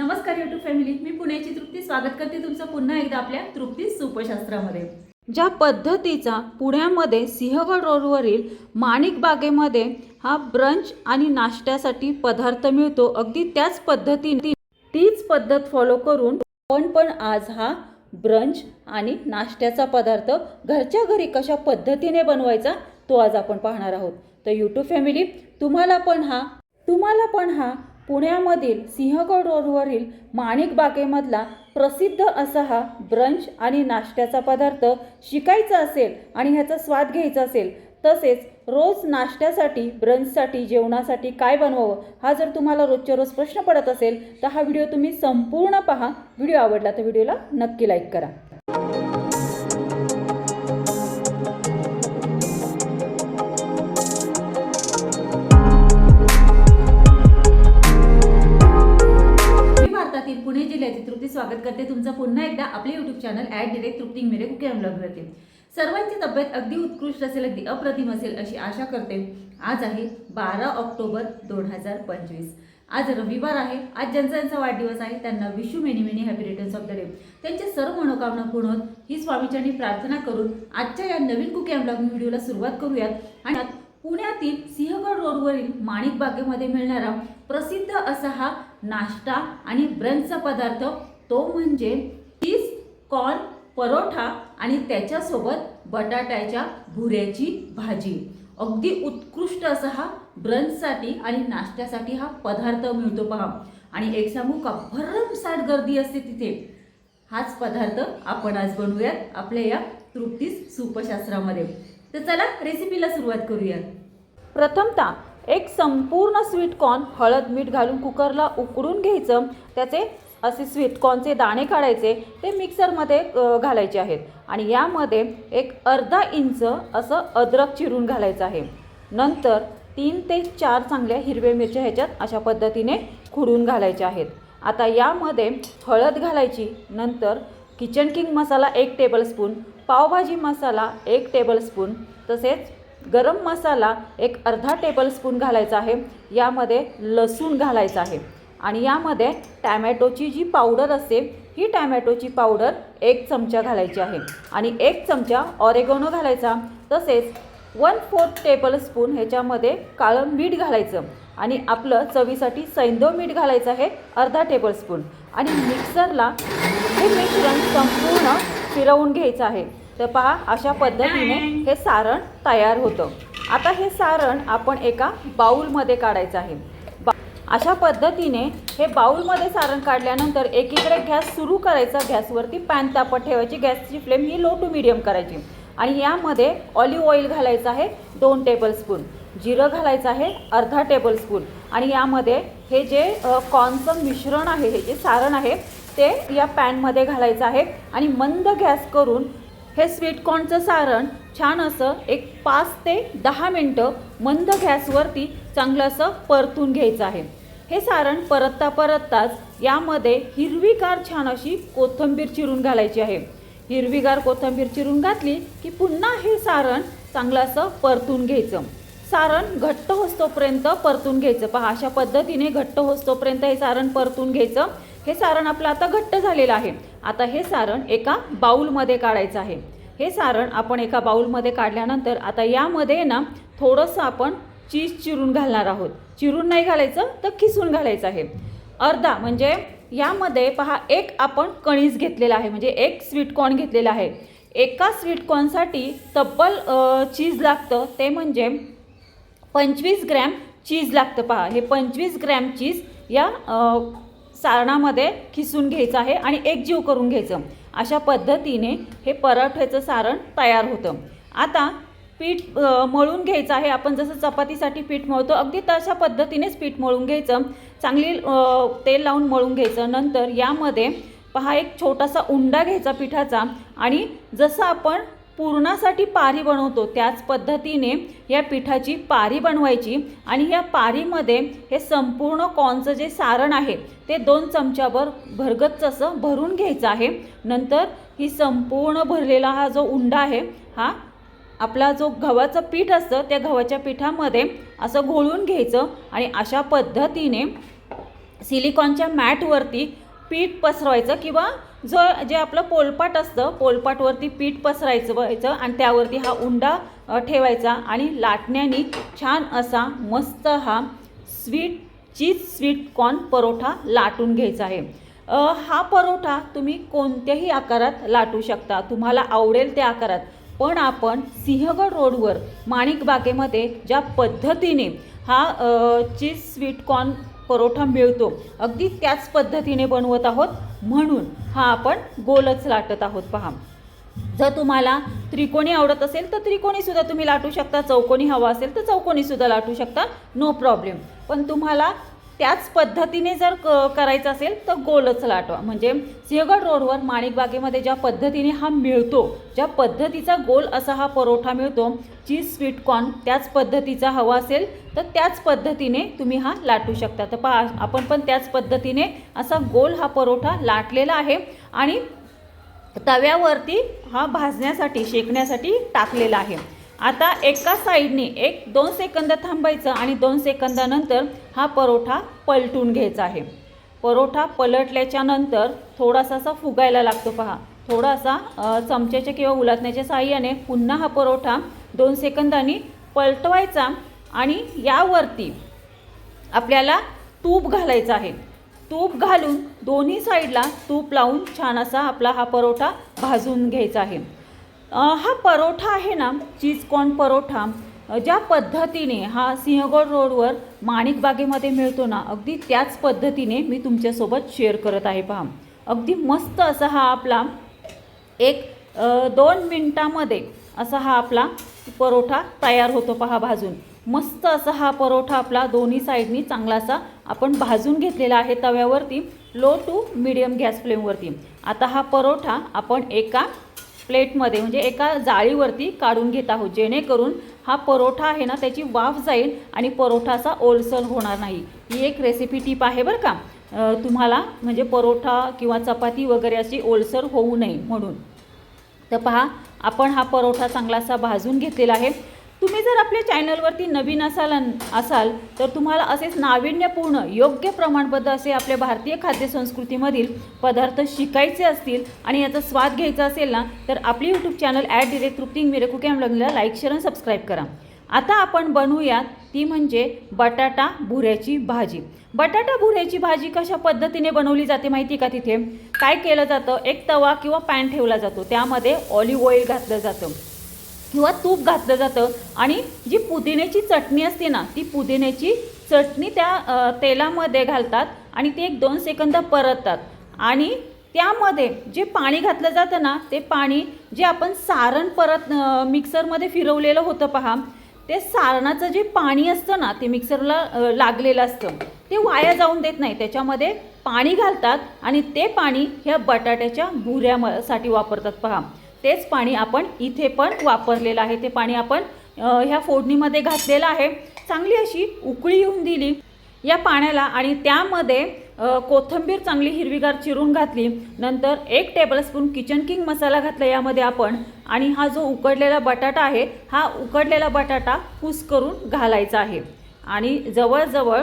नमस्कार YouTube family मी पुण्याची तृप्ती. स्वागत करते तुमचं पुन्हा एकदा आपल्या तृप्ती सुपशास्त्रामध्ये. ज्या पद्धतीचा पुण्यामध्ये सिंहगड रोडवरील माणिक बागेमध्ये हा ब्रंच आणि नाश्त्यासाठी पदार्थ मिळतो अगदी त्याच पद्धतीने तीच पद्धत फॉलो करून आपण पण आज हा ब्रंच आणि नाश्त्याचा पदार्थ घरच्या घरी कशा पद्धतीने बनवायचा तो आज आपण पाहणार आहोत. तर यूट्यूब फॅमिली तुम्हाला पण हा तुम्हाला पण हा पुण्यामधील सिंहगड रोडवरील माणिक बागेमधला प्रसिद्ध असा हा ब्रंच आणि नाश्त्याचा पदार्थ शिकायचा असेल आणि ह्याचा स्वाद घ्यायचा असेल तसेच रोज नाश्त्यासाठी ब्रंचसाठी जेवणासाठी काय बनवावं हा जर तुम्हाला रोजच्या रोज प्रश्न पडत असेल तर हा व्हिडिओ तुम्ही संपूर्ण पहा. व्हिडिओ आवडला तर व्हिडिओला नक्की लाईक करा. भारतातील पुणे जिल्ह्याचे तृप्ती स्वागत करते. तुमचं पुन्हा एकदा आपले YouTube channel at direct Trupti मेरे कुके ब्लॉगवरती सर्वांची तब्येत अगदी उत्कृष्ट असेल अगदी अप्रतिम असेल अशी आशा करते. आज आहे बारा ऑक्टोबर दोन हजार पंचवीस. आज रविवार आहे. आज ज्यांचा यांचा वाढदिवस आहे त्यांना wish you many many happy returns of the day त्यांच्या सर्व मनोकामना पूर्ण होत ही स्वामीच्यांनी प्रार्थना करून आजच्या या नवीन कुकी ब्लॉग व्हिडिओला सुरुवात करूयात. आणि पुण्यातील सिंहगड रोडवरील माणिक बागेमध्ये मिळणारा प्रसिद्ध असा हा नाश्ता आणि ब्रंचचा पदार्थ तो म्हणजे चीज कॉर्न परोठा आणि त्याच्यासोबत बटाट्याच्या भुऱ्याची भाजी. अगदी उत्कृष्ट असा हा ब्रंचसाठी आणि नाश्त्यासाठी हा पदार्थ मिळतो पहा. आणि एक सांगू का भरमसाठ गर्दी असते तिथे. हाच पदार्थ आपण आज बनवूयात आपल्या या तृप्तीस सुपशास्त्रामध्ये. तर चला रेसिपीला सुरुवात करूया. प्रथमतः एक संपूर्ण स्वीट कॉर्न हळद मीठ घालून कुकरला उकडून घ्यायचं. त्याचे असे स्वीट कॉर्नचे दाणे काढायचे. ते मिक्सरमध्ये घालायचे आहेत. आणि यामध्ये एक अर्धा इंच असं अद्रक चिरून घालायचं आहे. नंतर तीन ते चार चांगल्या हिरव्या मिरच्या ह्याच्यात अशा पद्धतीने खुडून घालायच्या आहेत. आता यामध्ये हळद घालायची. नंतर किचन किंग मसाला एक टेबलस्पून पावभाजी मसाला एक टेबलस्पून तसेच गरम मसाला एक अर्धा टेबलस्पून घालायचा आहे. यामध्ये लसूण घालायचा आहे. आणि यामध्ये टॅमॅटोची जी पावडर असते ही टॅमॅटोची पावडर एक चमचा घालायची आहे. आणि एक चमचा ऑरेगोनो घालायचा तसेच वन फोर्थ टेबलस्पून ह्याच्यामध्ये काळं मीठ घालायचं. आणि आपलं चवीसाठी सैंदव मीठ घालायचं आहे अर्धा टेबलस्पून आणि मिक्सरला हे मिश्रण संपूर्ण फिरवून घ्यायचं आहे. तर पहा अशा पद्धतीने हे सारण तयार होतं. आता हे सारण आपण एका बाऊलमध्ये काढायचं आहे. बा अशा पद्धतीने हे बाऊलमध्ये सारण काढल्यानंतर एकीकडे गॅस सुरू करायचा. गॅसवरती पॅन तापत ठेवायची. गॅसची फ्लेम ही लो टू मिडियम करायची. आणि यामध्ये ऑलिव्ह ऑइल घालायचं आहे दोन टेबलस्पून जिरं घालायचं आहे अर्धा टेबलस्पून आणि यामध्ये हे जे कॉर्नचं मिश्रण आहे हे जे सारण आहे ते या पॅनमध्ये घालायचं आहे. आणि मंद गॅस करून हे स्वीटकॉर्नचं सारण छान असं एक पाच ते दहा मिनटं मंद गॅसवरती चांगलं असं परतून घ्यायचं आहे. हे सारण परतता परतताच यामध्ये हिरवीगार छान अशी कोथिंबीर चिरून घालायची आहे. हिरवीगार कोथिंबीर चिरून घातली की पुन्हा हे सारण चांगलं असं परतून घ्यायचं. सारण घट्ट होस्तोपर्यंत परतून घ्यायचं. पहा अशा पद्धतीने घट्ट होस्तोपर्यंत हे सारण परतून घ्यायचं. हे सारण आपलं आता घट्ट झालेलं आहे. आता हे सारण एका बाऊलमध्ये काढायचं आहे. हे सारण आपण एका बाऊलमध्ये काढल्यानंतर आता यामध्ये ना थोडंसं आपण चीज चिरून घालणार आहोत. चिरून नाही घालायचं तर खिसून घालायचं आहे. अर्धा म्हणजे यामध्ये पहा एक आपण कणीस घेतलेला आहे म्हणजे एक स्वीट कॉर्न घेतलेला आहे. एका स्वीट कॉर्नसाठी तब्बल चीज लागतं ते म्हणजे पंचवीस ग्रॅम चीज लागतं पहा. हे पंचवीस ग्रॅम चीज या सारणामध्ये खिसून घ्यायचं आहे आणि एकजीव करून घ्यायचं. अशा पद्धतीने हे पराठ्याचं सारण तयार होतं. आता पीठ मळून घ्यायचं आहे. आपण जसं चपातीसाठी पीठ मळतो अगदी तशा पद्धतीनेच पीठ मळून घ्यायचं. चांगली तेल लावून मळून घ्यायचं. नंतर यामध्ये पहा एक छोटासा उंडा घ्यायचा पिठाचा आणि जसं आपण पुरणासाठी पारी बनवतो. त्याच पद्धतीने या पिठाची पारी बनवायची आणि या पारीमध्ये हे संपूर्ण कॉर्नचं जे सारण आहे ते दोन चमच्याभर भरगच्च असं भरून घ्यायचं आहे. नंतर ही संपूर्ण भरलेला हा जो उंडा आहे हा आपला जो गव्हाचं पीठ असतं त्या गव्हाच्या पिठामध्ये असं घोळून घ्यायचं आणि अशा पद्धतीने सिलिकॉनच्या मॅटवरती पीठ पसरवायचं किंवा जो जे आपलं पोलपाट असतं पोलपाटवरती पीठ पसरायचं व्हायचं आणि त्यावरती हा उंडा ठेवायचा आणि लाटण्याने छान असा मस्त हा sweet cheese sweet corn paratha लाटून घ्यायचा आहे. हा परोठा तुम्ही कोणत्याही आकारात लाटू शकता. तुम्हाला आवडेल त्या आकारात. पण आपण सिंहगड रोडवर माणिक बागेमध्ये ज्या पद्धतीने हा चीज स्वीट कॉर्न परोठा मिळतो अगदी त्याच पद्धतीने बनवत आहोत. म्हणून हा आपण गोलच लाटत आहोत पहा. जर तुम्हाला त्रिकोणी आवडत असेल तर त्रिकोणीसुद्धा तुम्ही लाटू शकता. चौकोनी हवा असेल तर चौकोनीसुद्धा लाटू शकता. नो प्रॉब्लेम पण तुम्हाला त्याच पद्धतीने जर क करायचं असेल तर गोलच लाटवा. म्हणजे सिंहगड रोडवर माणिकबागेमध्ये ज्या पद्धतीने हा मिळतो ज्या पद्धतीचा गोल असा हा परोठा मिळतो चीज स्वीट कॉर्न त्याच पद्धतीचा हवा असेल तर त्याच पद्धतीने तुम्ही हा लाटू शकता. तर पहा आपण पण त्याच पद्धतीने असा गोल हा परोठा लाटलेला आहे आणि तव्यावरती हा भाजण्यासाठी शेकण्यासाठी टाकलेला आहे. आता एका साईडने एक दोन सेकंद थांबायचं आणि दोन सेकंदानंतर हा परोठा पलटून घ्यायचा आहे. परोठा पलटल्याच्या नंतर थोडासा असा फुगायला लागतो पहा. थोडासा चमच्याच्या किंवा उलटण्याच्या साह्याने पुन्हा हा परोठा दोन सेकंदांनी पलटवायचा आणि यावरती आपल्याला तूप घालायचं आहे. तूप घालून दोन्ही साईडला तूप लावून छान असा आपला हा परोठा भाजून घ्यायचा आहे. हा परोठा आहे ना चीज कॉर्न परोठा ज्या पद्धतीने हा सिंहगड रोडवर माणिकबागेमध्ये मिळतो ना अगदी त्याच पद्धतीने मी तुमच्यासोबत शेअर करत आहे पहा. अगदी मस्त असा हा आपला एक दोन मिनटामध्ये असा हा आपला परोठा तयार होतो पहा भाजून. मस्त असा हा परोठा आपला दोन्ही साईडनी चांगला असा आपण भाजून घेतलेला आहे तव्यावरती लो टू मिडियम गॅस फ्लेमवरती आता हा परोठा आपण एका प्लेटमध्ये म्हणजे एका जाळीवरती काढून घेत आहोत. जेणेकरून हा परोठा आहे ना त्याची वाफ जाईल आणि परोठाचा ओलसर होणार नाही. ही एक रेसिपी टीप आहे बरं का. तुम्हाला म्हणजे परोठा किंवा चपाती वगैरे अशी ओलसर होऊ नये म्हणून. तर पहा आपण हा परोठा चांगला असा भाजून घेतलेला आहे. तुम्ही जर आपल्या चॅनलवरती नवीन असाल असाल तर तुम्हाला असेच नाविन्यपूर्ण योग्य प्रमाणबद्ध असे आपल्या भारतीय खाद्यसंस्कृतीमधील पदार्थ शिकायचे असतील आणि याचा स्वाद घ्यायचा असेल ना तर आपली यूट्यूब चॅनल ॲट डिरेक्ट तृप्तिंग मिरेकू कुकिंग लग्नला लाईक शेअर आणि सबस्क्राईब करा. आता आपण बनवूयात ती म्हणजे बटाटा भुऱ्याची भाजी. बटाटा भुऱ्याची भाजी कशा पद्धतीने बनवली जाते माहिती का तिथे? काय केलं जातं? एक तवा किंवा पॅन ठेवला जातो. त्यामध्ये ऑलिव्ह ऑइल घातलं जातं. किंवा तूप घातलं जातं. आणि जी पुदिन्याची चटणी असते ना ती पुदिन्याची चटणी त्या तेलामध्ये घालतात आणि ते एक दोन सेकंद परततात. आणि त्यामध्ये जे पाणी घातलं जातं ना ते पाणी जे आपण सारण परत मिक्सरमध्ये फिरवलेलं होतं पहा ते सारणाचं जे पाणी असतं ना ते मिक्सरला लागलेलं असतं. ते वाया जाऊन देत नाही. त्याच्यामध्ये पाणी घालतात आणि ते पाणी ह्या बटाट्याच्या भुऱ्यासाठी वापरतात पहा. तेच पाणी आपण इथे पण वापरलेलं आहे. ते पाणी आपण ह्या फोडणीमध्ये घातलेलं आहे. चांगली अशी उकळी येऊन दिली. या पाण्याला आणि त्यामध्ये कोथंबीर कोथिंबीर चांगली हिरवीगार चिरून घातली. नंतर एक टेबलस्पून किचन किंग मसाला घातला यामध्ये आपण. आणि हा जो उकडलेला बटाटा आहे हा उकडलेला बटाटा कुस करून घालायचा आहे. आणि जवळजवळ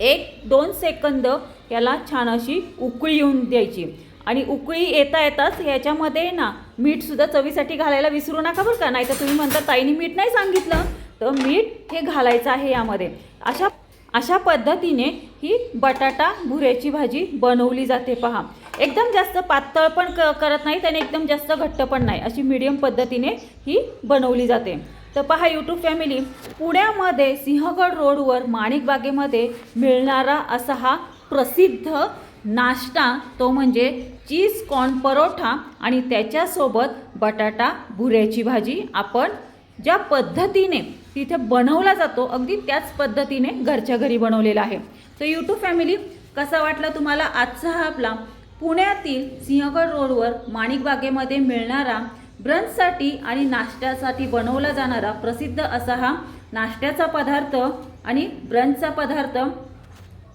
एक दोन सेकंद याला छान अशी उकळी येऊन द्यायची. आणि उकळी येता येताच ह्याच्यामध्ये ना मीठसुद्धा चवीसाठी घालायला विसरू नका बरं का. नाही तर तुम्ही म्हणता ताईने मीठ नाही सांगितलं. तर मीठ हे घालायचं आहे यामध्ये. अशा अशा पद्धतीने ही बटाटा भुऱ्याची भाजी बनवली जाते पहा. एकदम जास्त पातळ पण क करत नाहीत आणि एकदम जास्त घट्ट पण नाही. अशी मीडियम पद्धतीने ही बनवली जाते. तर पहा यूट्यूब फॅमिली पुण्यामध्ये सिंहगड रोडवर माणिकबागेमध्ये मिळणारा असा हा प्रसिद्ध नाश्ता तो म्हणजे चीज कॉर्न परोठा आणि त्याच्यासोबत बटाटा भुऱ्याची भाजी आपण ज्या पद्धतीने तिथे बनवला जातो अगदी त्याच पद्धतीने घरच्या घरी बनवलेला आहे. तर यूट्यूब फॅमिली कसा वाटला तुम्हाला आजचा हा आपला पुण्यातील सिंहगड रोडवर माणिकबागेमध्ये मिळणारा ब्रंचसाठी आणि नाश्त्यासाठी बनवला जाणारा प्रसिद्ध असा हा नाश्त्याचा पदार्थ आणि ब्रंचचा पदार्थ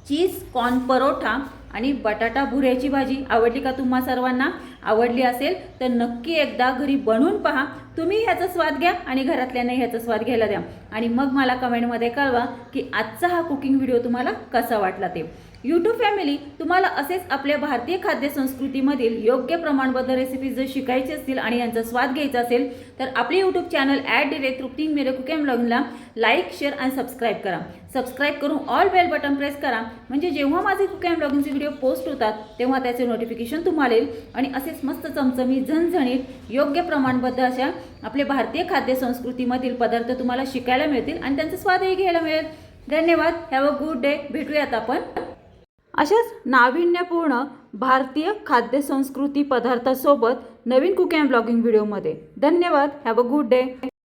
चीज कॉर्न परोठा आणि बटाटा भुऱ्याची भाजी आवडली का तुम्हा सर्वांना? आवडली असेल तर नक्की एकदा घरी बनवून पहा. तुम्ही ह्याचा स्वाद घ्या आणि घरातल्यांना ह्याचा स्वाद घ्यायला द्या. आणि मग मला कमेंटमध्ये कळवा की आजचा हा कुकिंग व्हिडिओ तुम्हाला कसा वाटला ते. यूट्यूब फॅमिली तुम्हाला असेच आपल्या भारतीय खाद्य संस्कृतीमधील योग्य प्रमाणबद्ध रेसिपीज जर शिकायची असतील आणि यांचा स्वाद घ्यायचा असेल तर आपले YouTube channel at direct Trupti मेरे कुकेम ब्लॉगला लाईक शेअर आणि सबस्क्राईब करा. सबस्क्राईब करून ऑल बेल बटन प्रेस करा. म्हणजे जेव्हा माझे कुकेम ब्लॉगिंगचे व्हिडिओ पोस्ट होतात तेव्हा त्याचे नोटिफिकेशन तुम्हाला येईल. आणि असे तसेच मस्त चमचमी झणझणीत योग्य प्रमाणबद्ध अशा आपले भारतीय खाद्य संस्कृतीमधील पदार्थ तुम्हाला शिकायला मिळतील आणि त्यांचा स्वादही घ्यायला मिळेल. धन्यवाद. Have a good day. भेटूयात आपण. अशाच नाविन्यपूर्ण भारतीय खाद्य संस्कृती पदार्थासोबत नवीन कुकिंग ब्लॉगिंग व्हिडिओमध्ये. धन्यवाद. Have a good day.